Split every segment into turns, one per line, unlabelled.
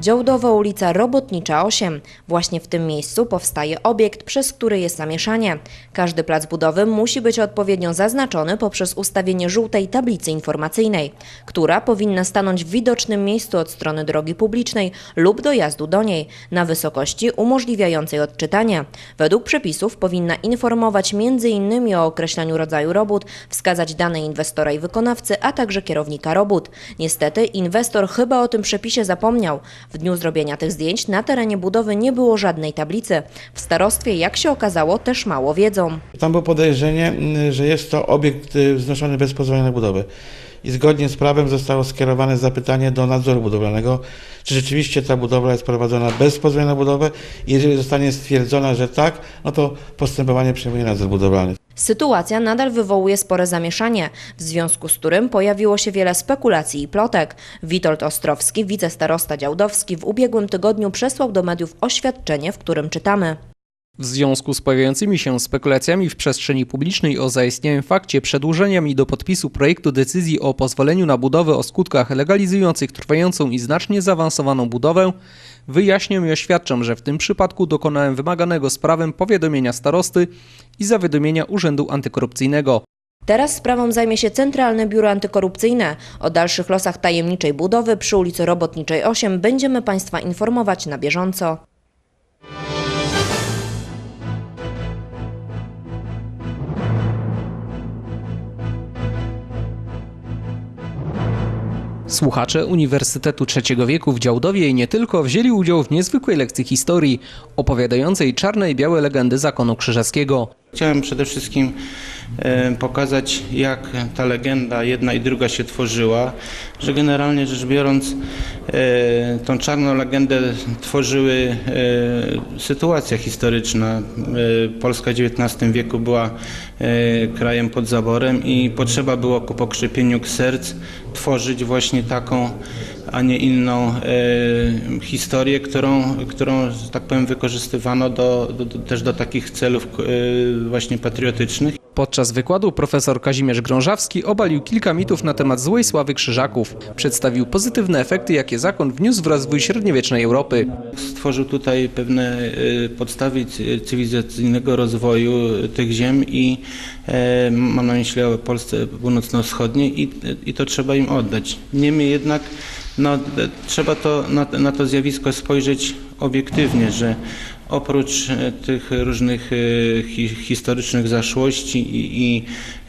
Działdowa ulica Robotnicza 8. Właśnie w tym miejscu powstaje obiekt, przez który jest zamieszanie. Każdy plac budowy musi być odpowiednio zaznaczony poprzez ustawienie żółtej tablicy informacyjnej, która powinna stanąć w widocznym miejscu od strony drogi publicznej lub dojazdu do niej, na wysokości umożliwiającej odczytanie. Według przepisów powinna informować m.in. o określeniu rodzaju robót, wskazać dane inwestora i wykonawcy, a także kierownika robót. Niestety inwestor chyba o tym przepisie zapomniał. W dniu zrobienia tych zdjęć na terenie budowy nie było żadnej tablicy. W starostwie, jak się okazało, też mało wiedzą.
Tam było podejrzenie, m, że jest to obiekt y, wznoszony bez pozwolenia na budowę. I zgodnie z prawem zostało skierowane zapytanie do nadzoru budowlanego, czy rzeczywiście ta budowla jest prowadzona bez pozwolenia na budowę. Jeżeli zostanie stwierdzona, że tak, no to postępowanie przejmuje nadzór budowlany.
Sytuacja nadal wywołuje spore zamieszanie, w związku z którym pojawiło się wiele spekulacji i plotek. Witold Ostrowski, wicestarosta działdowski, w ubiegłym tygodniu przesłał do mediów oświadczenie, w którym czytamy.
W związku z pojawiającymi się spekulacjami w przestrzeni publicznej o zaistniałym fakcie przedłużenia mi do podpisu projektu decyzji o pozwoleniu na budowę o skutkach legalizujących trwającą i znacznie zaawansowaną budowę, wyjaśniam i oświadczam, że w tym przypadku dokonałem wymaganego z prawem powiadomienia starosty i zawiadomienia Urzędu Antykorupcyjnego.
Teraz sprawą zajmie się Centralne Biuro Antykorupcyjne. O dalszych losach tajemniczej budowy przy ulicy Robotniczej 8 będziemy Państwa informować na bieżąco.
Słuchacze Uniwersytetu Trzeciego Wieku w Działdowie i nie tylko wzięli udział w niezwykłej lekcji historii opowiadającej czarne i białe legendy zakonu krzyżackiego.
Chciałem przede wszystkim e, pokazać, jak ta legenda jedna i druga się tworzyła, że generalnie rzecz biorąc e, tą czarną legendę tworzyły e, sytuacja historyczna. Polska w XIX wieku była krajem pod zaborem i potrzeba było ku pokrzepieniu serc tworzyć właśnie taką a nie inną e, historię, którą, którą, tak powiem, wykorzystywano do, do, do, też do takich celów e, właśnie patriotycznych.
Podczas wykładu profesor Kazimierz Grążawski obalił kilka mitów na temat złej sławy krzyżaków. Przedstawił pozytywne efekty, jakie zakon wniósł w rozwój średniowiecznej Europy.
Stworzył tutaj pewne e, podstawy cy- cywilizacyjnego rozwoju tych ziem i e, mam na myśli o Polsce północno-wschodniej i, i to trzeba im oddać. Niemniej jednak no, d- trzeba to, na, na to zjawisko spojrzeć obiektywnie, że oprócz e, tych różnych e, hi, historycznych zaszłości i, i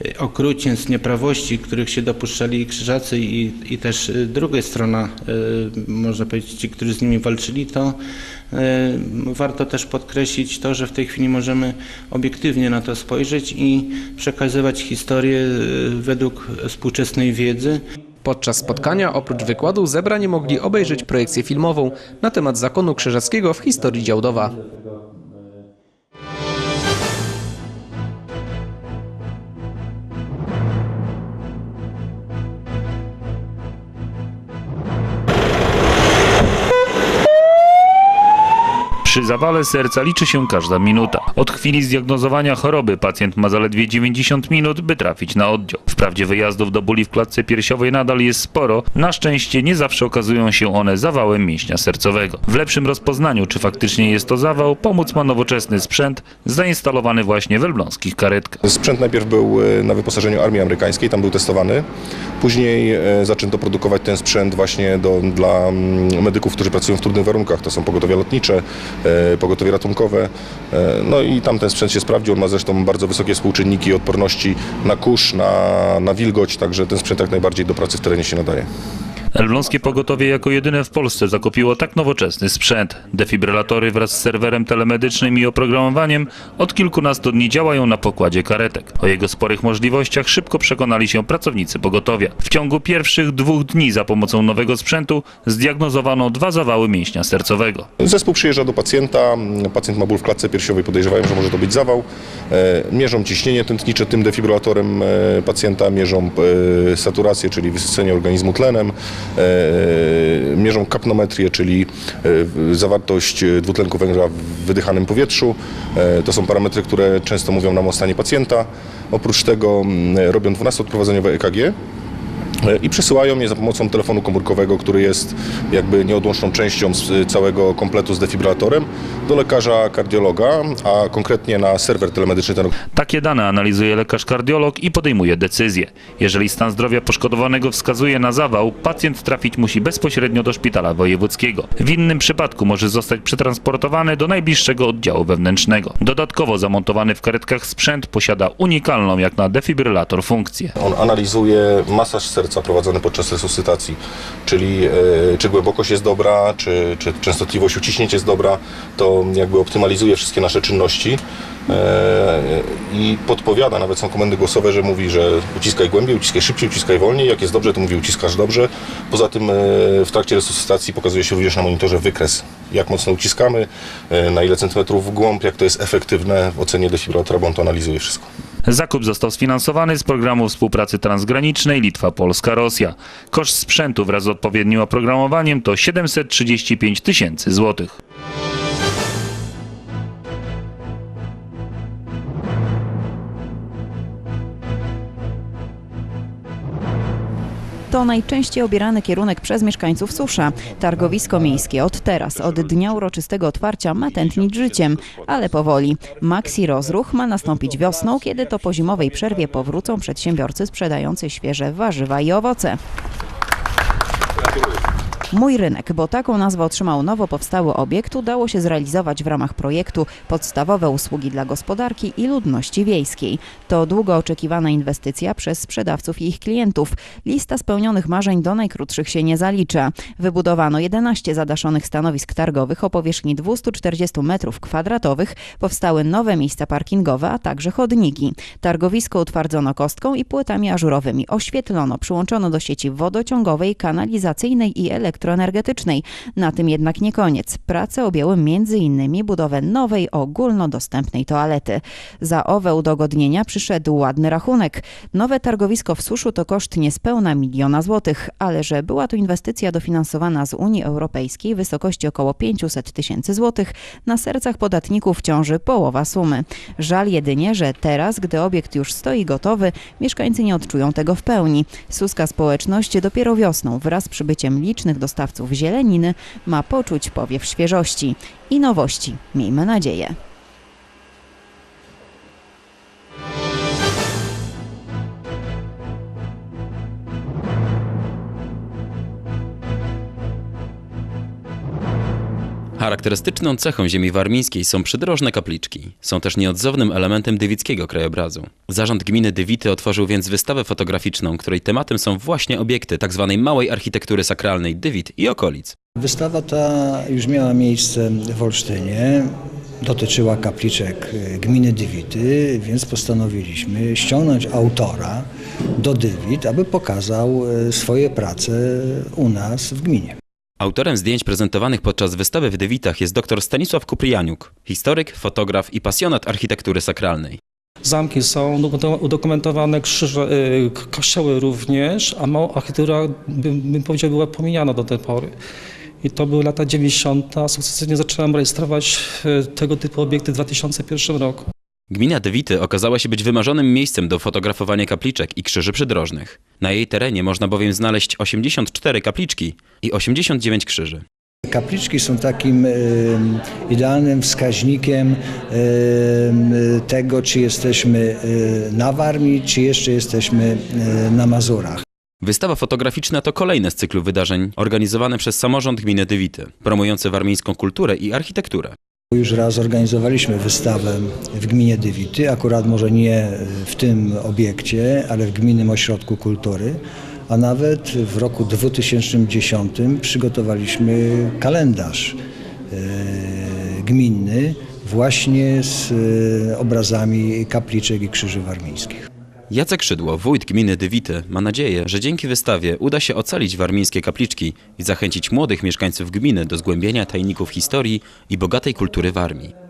e, okrucieństw, nieprawości, których się dopuszczali krzyżacy i, i też druga strona, można powiedzieć ci, którzy z nimi walczyli, to warto też podkreślić to, że w tej chwili możemy obiektywnie na to spojrzeć i przekazywać historię według współczesnej wiedzy.
Podczas spotkania oprócz wykładu zebrani mogli obejrzeć projekcję filmową na temat zakonu krzyżackiego w historii Działdowa.
Przy zawale serca liczy się każda minuta. Od chwili zdiagnozowania choroby pacjent ma zaledwie 90 minut, by trafić na oddział. Wprawdzie wyjazdów do bóli w klatce piersiowej nadal jest sporo, na szczęście nie zawsze okazują się one zawałem mięśnia sercowego. W lepszym rozpoznaniu, czy faktycznie jest to zawał, pomóc ma nowoczesny sprzęt zainstalowany właśnie w elbląskich karetkach.
Sprzęt najpierw był e, na wyposażeniu armii amerykańskiej, tam był testowany. Później e, zaczęto produkować ten sprzęt właśnie do, dla mm, medyków, którzy pracują w trudnych warunkach. To są pogotowia lotnicze, pogotowie ratunkowe. E, No i tam ten sprzęt się sprawdził. On ma zresztą bardzo wysokie współczynniki odporności na kurz, na, na wilgoć, także ten sprzęt jak najbardziej do pracy w terenie się nadaje.
Elbląskie pogotowie jako jedyne w Polsce zakupiło tak nowoczesny sprzęt. Defibrylatory wraz z serwerem telemedycznym i oprogramowaniem od kilkunastu dni działają na pokładzie karetek. O jego sporych możliwościach szybko przekonali się pracownicy pogotowia. W ciągu pierwszych dwóch dni za pomocą nowego sprzętu zdiagnozowano dwa zawały mięśnia sercowego.
Zespół przyjeżdża do pacjenta, pacjent ma ból w klatce piersiowej, podejrzewają, że może to być zawał. E, Mierzą ciśnienie tętnicze tym defibrylatorem e, pacjenta, mierzą e, saturację, czyli wysycenie organizmu tlenem, mierzą kapnometrię, czyli e, zawartość e, dwutlenku węgla w wydychanym powietrzu. E, To są parametry, które często mówią nam o stanie pacjenta. Oprócz tego mm, robią 12-odprowadzeniowe EKG, e, i przesyłają je za pomocą telefonu komórkowego, który jest jakby nieodłączną częścią z e, całego kompletu z defibrylatorem do lekarza kardiologa, a konkretnie na serwer telemedyczny ten
Takie dane analizuje lekarz kardiolog i podejmuje decyzję. Jeżeli stan zdrowia poszkodowanego wskazuje na zawał, pacjent trafić musi bezpośrednio do szpitala wojewódzkiego. W innym przypadku może zostać przetransportowany do najbliższego oddziału wewnętrznego. Dodatkowo zamontowany w karetkach sprzęt posiada unikalną jak na defibrylator funkcję.
On analizuje masaż serca prowadzony podczas resuscytacji, czyli e, czy głębokość jest dobra, czy, czy częstotliwość uciśnięć jest dobra, to jakby optymalizuje wszystkie nasze czynności e, i podpowiada, nawet są komendy głosowe, że mówi, że uciskaj głębiej, uciskaj szybciej, uciskaj wolniej, jak jest dobrze, to mówi uciskasz dobrze. Poza tym e, w trakcie resuscytacji pokazuje się również na monitorze wykres, jak mocno uciskamy, na ile centymetrów w głąb, jak to jest efektywne w ocenie defibrylatora, bo on to analizuje wszystko.
Zakup został sfinansowany z programu współpracy transgranicznej Litwa-Polska-Rosja. Koszt sprzętu wraz z odpowiednim oprogramowaniem to 735 tysięcy złotych.
To najczęściej obierany kierunek przez mieszkańców Susza. Targowisko miejskie od teraz, od dnia uroczystego otwarcia ma tętnić życiem, ale powoli. Maxi rozruch ma nastąpić wiosną, kiedy to po zimowej przerwie powrócą przedsiębiorcy sprzedający świeże warzywa i owoce. Mój rynek, bo taką nazwę otrzymał nowo powstały obiekt, udało się zrealizować w ramach projektu Podstawowe usługi dla gospodarki i ludności wiejskiej. To długo oczekiwana inwestycja przez sprzedawców i ich klientów. Lista spełnionych marzeń do najkrótszych się nie zalicza. Wybudowano 11 zadaszonych stanowisk targowych o powierzchni 240 m2, powstały nowe miejsca parkingowe, a także chodniki. Targowisko utwardzono kostką i płytami ażurowymi, oświetlono, przyłączono do sieci wodociągowej, kanalizacyjnej i elektroenergetycznej. Na tym jednak nie koniec. Prace objęły m.in. budowę nowej, ogólnodostępnej toalety. Za owe udogodnienia przyszedł ładny rachunek. Nowe targowisko w Suszu to koszt niespełna miliona złotych, ale że była to inwestycja dofinansowana z Unii Europejskiej w wysokości około 500 tysięcy złotych, na sercach podatników ciąży połowa sumy. Żal jedynie, że teraz, gdy obiekt już stoi gotowy, mieszkańcy nie odczują tego w pełni. Suska społeczność dopiero wiosną wraz z przybyciem licznych dostawców zieleniny ma poczuć powiew świeżości i nowości. Miejmy nadzieję.
Charakterystyczną cechą ziemi warmińskiej są przydrożne kapliczki. Są też nieodzownym elementem dywickiego krajobrazu. Zarząd gminy Dywity otworzył więc wystawę fotograficzną, której tematem są właśnie obiekty tzw. małej architektury sakralnej Dywit i okolic.
Wystawa ta już miała miejsce w Olsztynie. Dotyczyła kapliczek gminy Dywity, więc postanowiliśmy ściągnąć autora do Dywit, aby pokazał y, swoje prace u nas w gminie.
Autorem zdjęć prezentowanych podczas wystawy w Dywitach jest dr Stanisław Kuprianiuk, historyk, fotograf i pasjonat architektury sakralnej.
Zamki są udokumentowane, krzyże, y, kościoły również, a mała architektura, bym, bym powiedział, była pomijana do tej pory. I to były lata 90. Sukcesywnie zacząłem rejestrować y, tego typu obiekty w 2001 roku.
Gmina Dywity okazała się być wymarzonym miejscem do fotografowania kapliczek i krzyży przydrożnych. Na jej terenie można bowiem znaleźć 84 kapliczki i 89 krzyży.
Kapliczki są takim idealnym wskaźnikiem tego, czy jesteśmy y, na Warmii, czy jeszcze jesteśmy y, na Mazurach.
Wystawa fotograficzna to kolejne z cyklu wydarzeń organizowane przez samorząd gminy Dywity, promujące warmińską kulturę i architekturę.
Już raz organizowaliśmy wystawę w gminie Dywity, akurat może nie w tym obiekcie, ale w Gminnym Ośrodku Kultury, a nawet w roku 2010 przygotowaliśmy kalendarz e, gminny właśnie z e, obrazami kapliczek i krzyży warmińskich.
Jacek Szydło, wójt gminy Dywity, ma nadzieję, że dzięki wystawie uda się ocalić warmińskie kapliczki i zachęcić młodych mieszkańców gminy do zgłębienia tajników historii i bogatej kultury Warmii.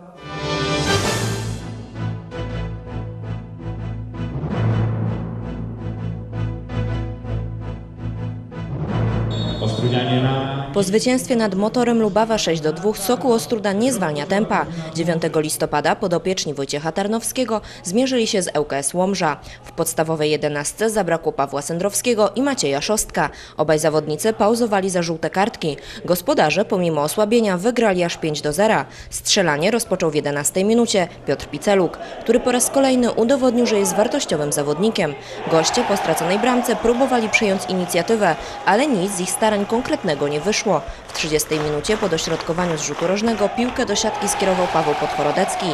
Po zwycięstwie nad Motorem Lubawa 6 do 2 Sokół Ostruda nie zwalnia tempa. 9 listopada podopieczni Wojciecha Tarnowskiego zmierzyli się z ŁKS Łomża. W podstawowej jedenastce zabrakło Pawła Sędrowskiego i Macieja Szostka. Obaj zawodnicy pauzowali za żółte kartki. Gospodarze pomimo osłabienia wygrali aż 5 do 0. Strzelanie rozpoczął w 11 minucie Piotr Piceluk, który po raz kolejny udowodnił, że jest wartościowym zawodnikiem. Goście po straconej bramce próbowali przejąć inicjatywę, ale nic z ich starań konkretnego nie wyszło. W 30 minucie po dośrodkowaniu z rzutu rożnego piłkę do siatki skierował Paweł Podchorodecki.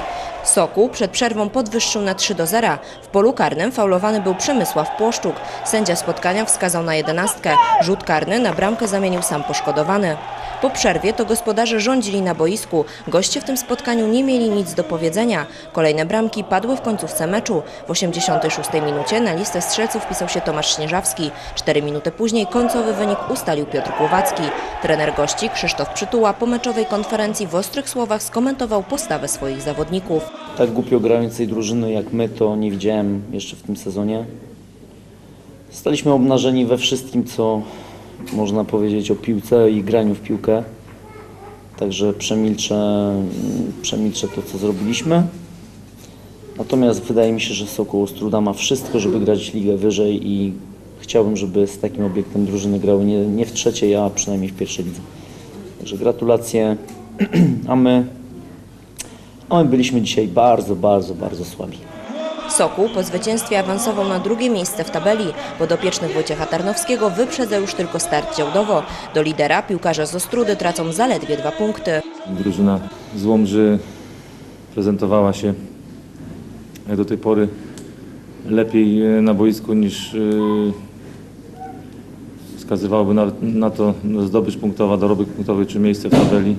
Sokół przed przerwą podwyższył na 3 do 0. W polu karnym faulowany był Przemysław Płoszczuk. Sędzia spotkania wskazał na jedenastkę. Rzut karny na bramkę zamienił sam poszkodowany. Po przerwie to gospodarze rządzili na boisku. Goście w tym spotkaniu nie mieli nic do powiedzenia. Kolejne bramki padły w końcówce meczu. W 86 minucie na listę strzelców wpisał się Tomasz Śnieżawski. Cztery minuty później końcowy wynik ustalił Piotr Głowacki. Trener gości Krzysztof Przytuła po meczowej konferencji w ostrych słowach skomentował postawę swoich zawodników.
Tak głupio grającej drużyny jak my to nie widziałem jeszcze w tym sezonie. Staliśmy obnażeni we wszystkim, co można powiedzieć o piłce i graniu w piłkę. Także przemilczę, przemilczę to, co zrobiliśmy. Natomiast wydaje mi się, że Sokół Ostruda ma wszystko, żeby grać ligę wyżej i chciałbym, żeby z takim obiektem drużyny grały nie, nie w trzeciej, a przynajmniej w pierwszej lidze. Także gratulacje, a my, a my byliśmy dzisiaj bardzo, bardzo, bardzo słabi.
Sokół po zwycięstwie awansował na drugie miejsce w tabeli. Podopiecznych Wojciecha Tarnowskiego wyprzedza już tylko start działdowo. Do lidera piłkarze z Ostrudy tracą zaledwie dwa punkty.
Drużyna z Łomży prezentowała się jak do tej pory lepiej e, na boisku niż e, wskazywałoby na, na to zdobycz punktowa, dorobek punktowy czy miejsce w tabeli.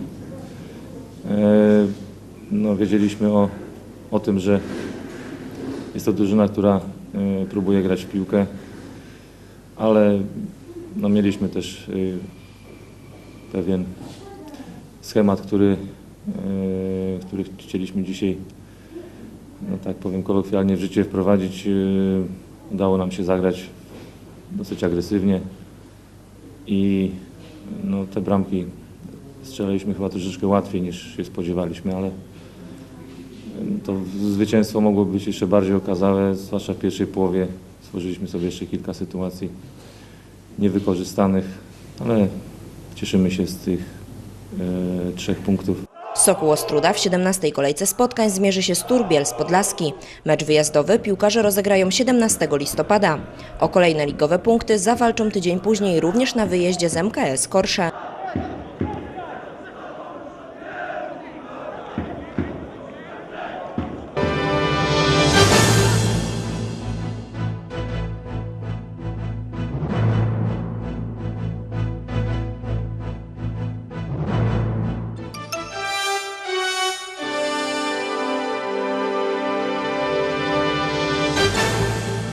E, No, wiedzieliśmy o, o tym, że jest to drużyna, która e, próbuje grać w piłkę, ale no, mieliśmy też e, pewien schemat, który, który chcieliśmy dzisiaj, no tak powiem kolokwialnie, w życie wprowadzić. Udało nam się zagrać dosyć agresywnie i no, te bramki strzelaliśmy chyba troszeczkę łatwiej niż się spodziewaliśmy, ale to zwycięstwo mogło być jeszcze bardziej okazałe, zwłaszcza w pierwszej połowie. Stworzyliśmy sobie jeszcze kilka sytuacji niewykorzystanych, ale cieszymy się z tych e, trzech punktów.
Sokół Ostruda w 17 kolejce spotkań zmierzy się z Turbiel z Podlaski. Mecz wyjazdowy piłkarze rozegrają 17 listopada. O kolejne ligowe punkty zawalczą tydzień później również na wyjeździe z MKS Korsze.